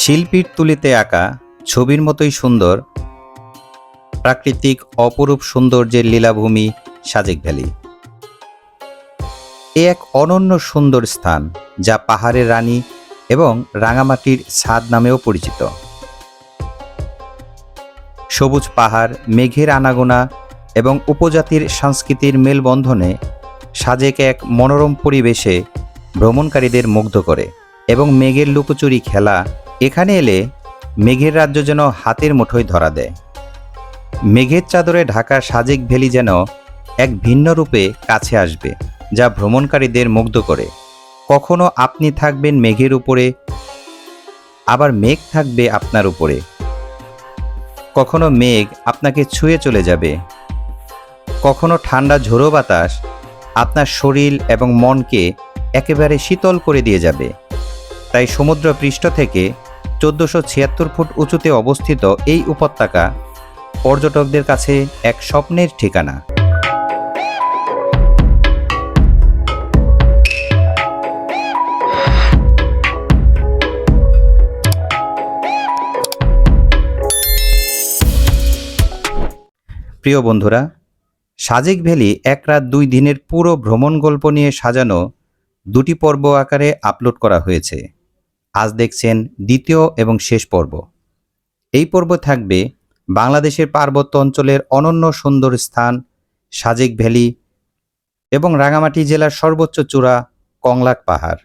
শিল্পীর তুলিতে আঁকা ছবির মতোই সুন্দর, প্রাকৃতিক অপরূপ সৌন্দর্যের লীলাভূমি সাজেক ভ্যালি। এ এক অনন্য সুন্দর স্থান যা পাহাড়ের রানী এবং রাঙামাটির ছাদ নামেও পরিচিত। সবুজ পাহাড়, মেঘের আনাগোনা এবং উপজাতির সংস্কৃতির মেলবন্ধনে সাজেক এক মনোরম পরিবেশে ভ্রমণকারীদের মুগ্ধ করে এবং মেঘের লুকোচুরি খেলা এখানে এলে মেঘের রাজ্য যেন হাতের মুঠোয় ধরা দেয়। মেঘের চাদরে ঢাকা সাজেক ভ্যালি যেন এক ভিন্ন রূপে কাছে আসবে, যা ভ্রমণকারীদের মুগ্ধ করে। কখনো আপনি থাকবেন মেঘের উপরে, আবার মেঘ থাকবে আপনার উপরে। কখনো মেঘ আপনাকে ছুঁয়ে চলে যাবে। কখনো ঠান্ডা ঝোড়ো বাতাস আপনার শরীর এবং মনকে একেবারে শীতল করে দিয়ে যাবে। তাই সমুদ্র পৃষ্ঠ থেকে চোদ্দোশো ছিয়াত্তর ফুট উঁচুতে অবস্থিত এই উপত্যকা পর্যটকদের কাছে এক স্বপ্নের ঠিকানা। প্রিয় বন্ধুরা, সাজেক ভ্যালি এক রাত দুই দিনের পুরো ভ্রমণ গল্প নিয়ে সাজানো দুটি পর্ব আকারে আপলোড করা হয়েছে। আজ দেখছেন দ্বিতীয় এবং শেষ পর্ব। এই পর্ব থাকবে বাংলাদেশের পার্বত্য অঞ্চলের অনন্য সুন্দর স্থান, সাজেক ভ্যালি এবং রাঙামাটি জেলার সর্বোচ্চ চূড়া কংলাক পাহাড়।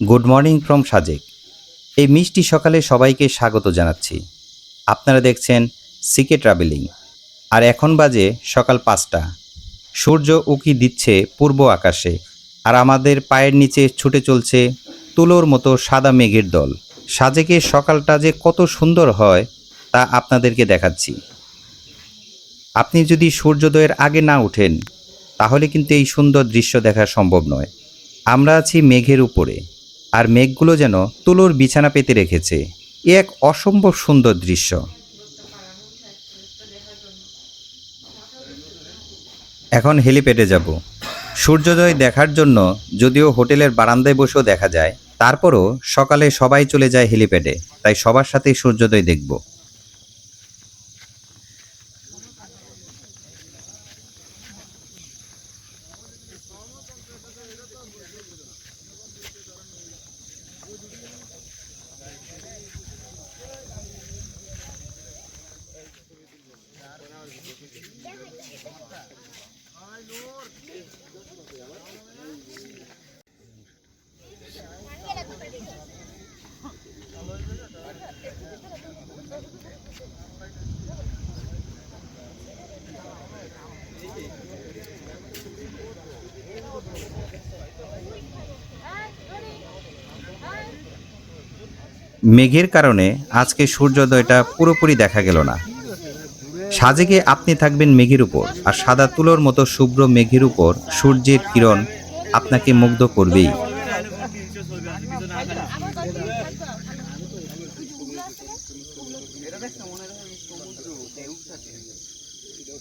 Good morning from Sajek. এই মিষ্টি সকালে সবাইকে স্বাগত জানাচ্ছি। আপনারা দেখছেন সিকে ট্রাভেলিং। আর এখন বাজে সকাল পাঁচটা। সূর্য উকি দিচ্ছে পূর্ব আকাশে, আর আমাদের পায়ের নিচে ছুটে চলছে তুলোর মতো সাদা মেঘের দল। সাজেকের সকালটা যে কত সুন্দর হয়, তা আপনাদেরকে দেখাচ্ছি। আপনি যদি সূর্যোদয়ের আগে না ওঠেন তাহলে কিন্তু এই সুন্দর দৃশ্য দেখা সম্ভব নয়। আমরা আছি মেঘের উপরে, আর মেঘগুলো যেন তুলোর বিছানা পেতে রেখেছে। এ এক অসম্ভব সুন্দর দৃশ্য। এখন হেলিপ্যাডে যাব। সূর্যোদয় দেখার জন্য যদিও হোটেলের বারান্দায় বসেও দেখা যায়, তারপরও সকালে সবাই চলে যায় হেলিপ্যাডে, তাই সবার সাথেই সূর্যোদয় দেখব। মেঘের কারণে আজকে সূর্যোদয়টা পুরোপুরি দেখা গেল না। সাজেকে আপনি থাকবেন মেঘের উপর, আর সাদা তুলোর মতো শুভ্র মেঘের উপর সূর্যের কিরণ আপনাকে মুগ্ধ করবেই।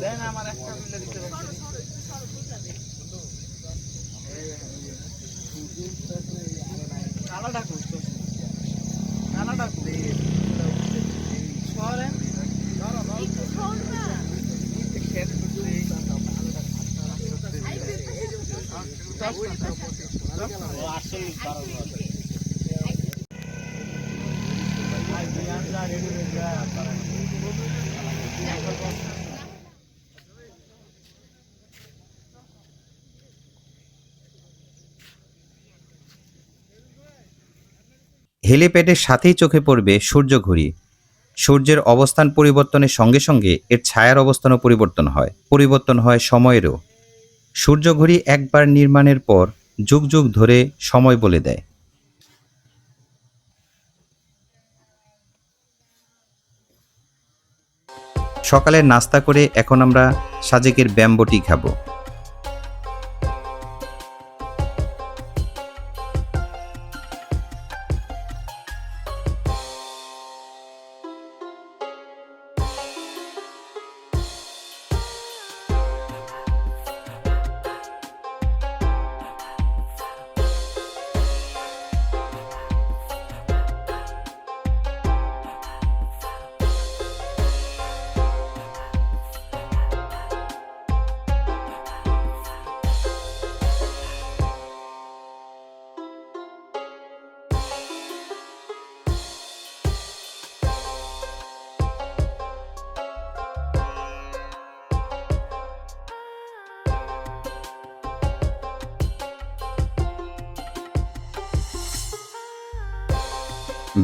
দেন আমার একটা বিলে দিতে কালা ঠাকুর কালা ঠাকুর শহরে আটচল্লিশ বারো হেলিপ্যাডের সাথেই চোখে পড়বে সূর্য ঘুরি সূর্যের অবস্থান পরিবর্তনের সঙ্গে সঙ্গে এর ছায়ার অবস্থানও পরিবর্তন হয়। পরিবর্তন হয় সময়েরও। সূর্য ঘড়ি একবার নির্মাণের পর যুগ যুগ ধরে সময় বলে দেয়। সকালে নাস্তা করে এখন আমরা সাজেকের ব্যাম্বটি খাব।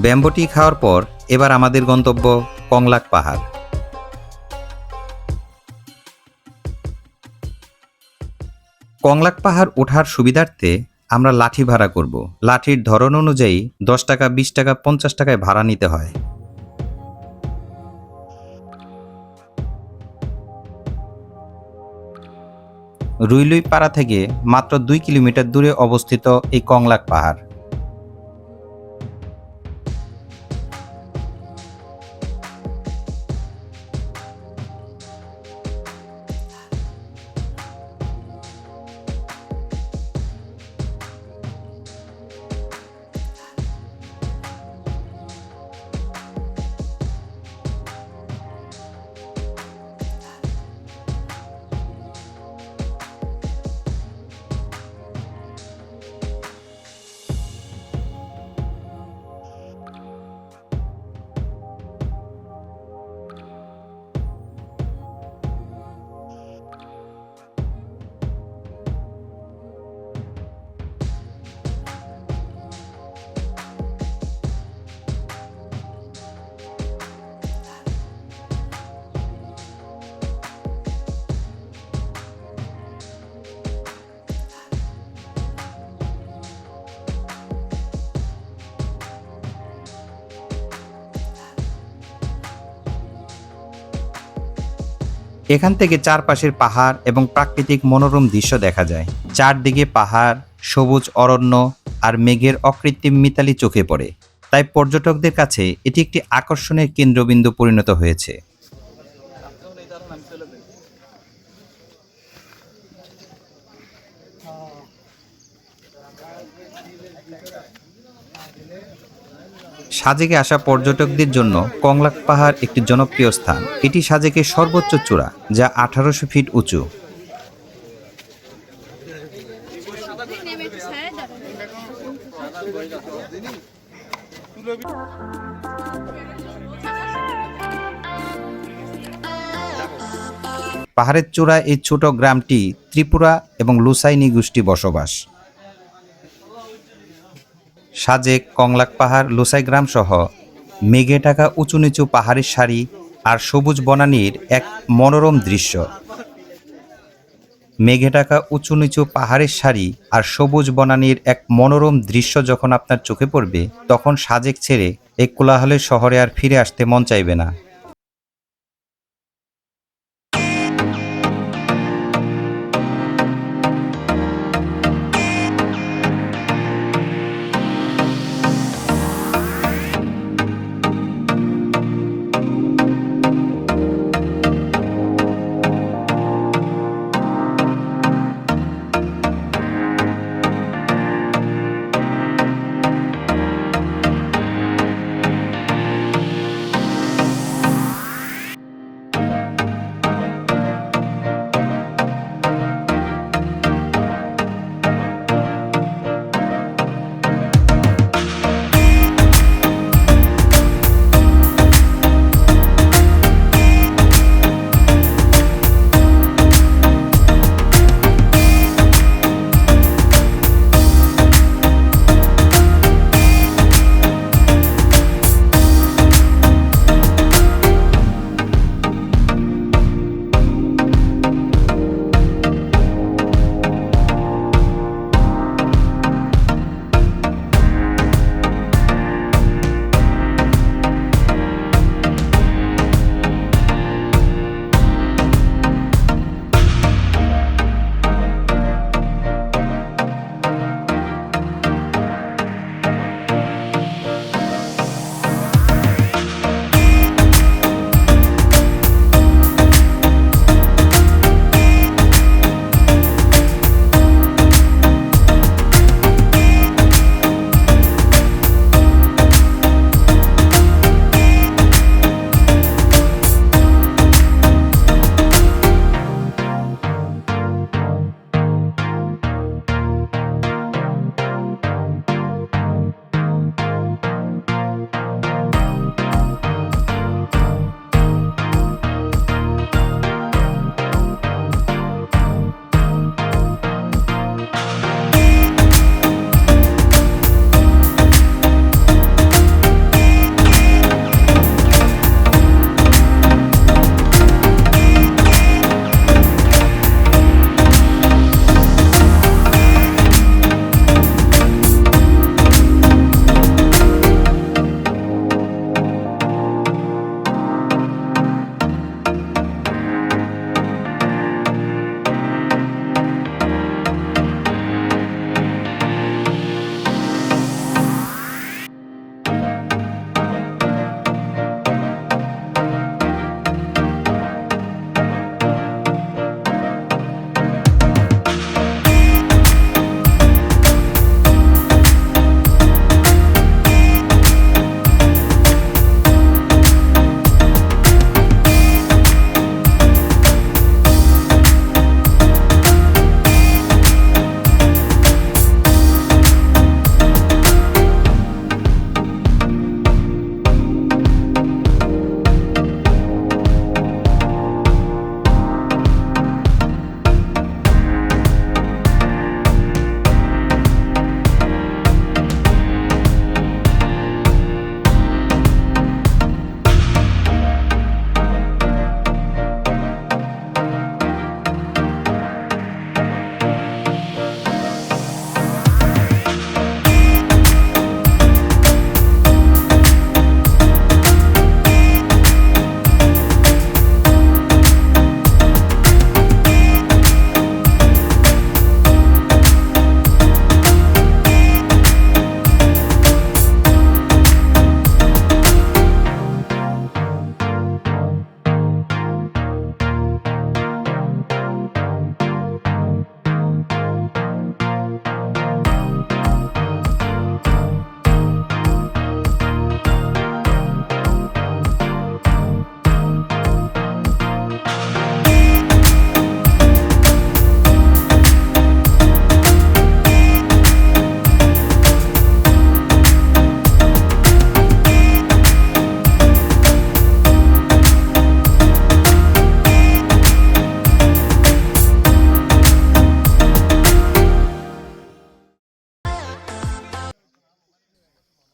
ব্যাম্বটি খাওয়ার পর এবার আমাদের গন্তব্য কংলাক পাহাড়। কংলাক পাহাড় ওঠার সুবিধার্থে আমরা লাঠি ভাড়া করব। লাঠির ধরন অনুযায়ী দশ টাকা, বিশ টাকা, পঞ্চাশ টাকায় ভাড়া নিতে হয়। রুইলুই পাড়া থেকে মাত্র দুই কিলোমিটার দূরে অবস্থিত এই কংলাক পাহাড়। এখান থেকে চারপাশের পাহাড় এবং প্রাকৃতিক মনোরম দৃশ্য দেখা যায়। চারদিকে পাহাড়, সবুজ অরণ্য আর মেঘের অকৃত্রিম মিতালি চোখে পড়ে। তাই পর্যটকদের কাছে এটি একটি আকর্ষণের কেন্দ্রবিন্দু পরিণত হয়েছে। সাজেকে আসা পর্যটকদের জন্য কংলাক পাহাড় একটি জনপ্রিয় স্থান। এটি সাজেকের সর্বোচ্চ চূড়া, যা আঠারোশো ফিট উঁচু। পাহাড়ের চূড়ায় এই ছোট গ্রামটি ত্রিপুরা এবং লুসাইনি গোষ্ঠী বসবাস। সাজেক, কংলাক পাহাড়, লুসাই গ্রাম সহ মেঘে ঢাকা উঁচু নিচু পাহাড়ের সারি আর সবুজ বনানীর এক মনোরম দৃশ্য। মেঘে ঢাকা উঁচু নিচু পাহাড়ের সারি আর সবুজ বনানীর এক মনোরম দৃশ্য যখন আপনার চোখে পড়বে, তখন সাজেক ছেড়ে এই কোলাহলের শহরে আর ফিরে আসতে মন চাইবে না।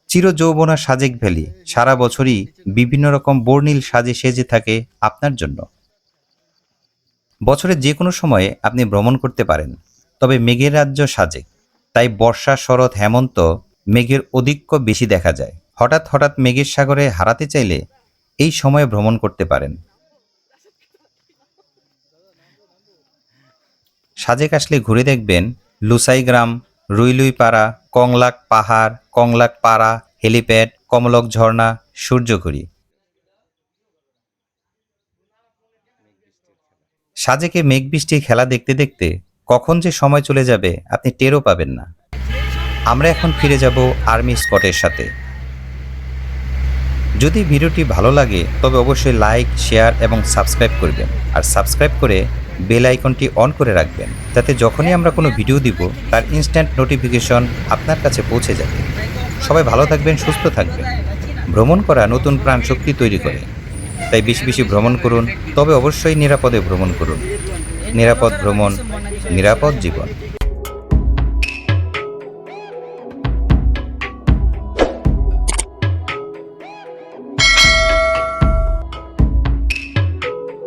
চিরযৌবনা সাজেক ভ্যালি সারা বছরই বিভিন্ন রকম বর্ণিল সাজে সেজে থাকে আপনার জন্য। বছরের যে কোনো সময়ে আপনি ভ্রমণ করতে পারেন, তবে মেঘের রাজ্য সাজেক। তাই বর্ষা, শরৎ, হেমন্ত মেঘের অধিক্য বেশি দেখা যায়। হঠাৎ হঠাৎ মেঘের সাগরে হারাতে চাইলে এই সময়ে ভ্রমণ করতে পারেন। সাজেক আসলে ঘুরে দেখবেন লুসাই গ্রাম রুইলুই পাড়া কংলাক পাহাড়, কংলাক পাড়া, হেলিপ্যাড, কমলক ঝর্ণা, সূর্যঘুরি। সাজেকে মেঘ বৃষ্টির খেলা দেখতে দেখতে কখন যে সময় চলে যাবে আপনি টেরও পাবেন না। আমরা এখন ফিরে যাব আর্মি স্কটের সাথে। যদি ভিডিওটি ভালো লাগে তবে অবশ্যই লাইক, শেয়ার এবং সাবস্ক্রাইব করবেন। আর সাবস্ক্রাইব করে বেল আইকনটি অন করে রাখবেন। যাতে যখনই আমরা কোনো ভিডিও দিব, তার ইনস্ট্যান্ট নোটিফিকেশন আপনার কাছে পৌঁছে যাবে। সবাই ভালো থাকবেন, সুস্থ থাকবেন। ভ্রমণ করা নতুন প্রাণ শক্তি তৈরি করে। তাই বেশি বেশি ভ্রমণ করুন, তবে অবশ্যই নিরাপদে ভ্রমণ করুন। নিরাপদ ভ্রমণ, নিরাপদ জীবন।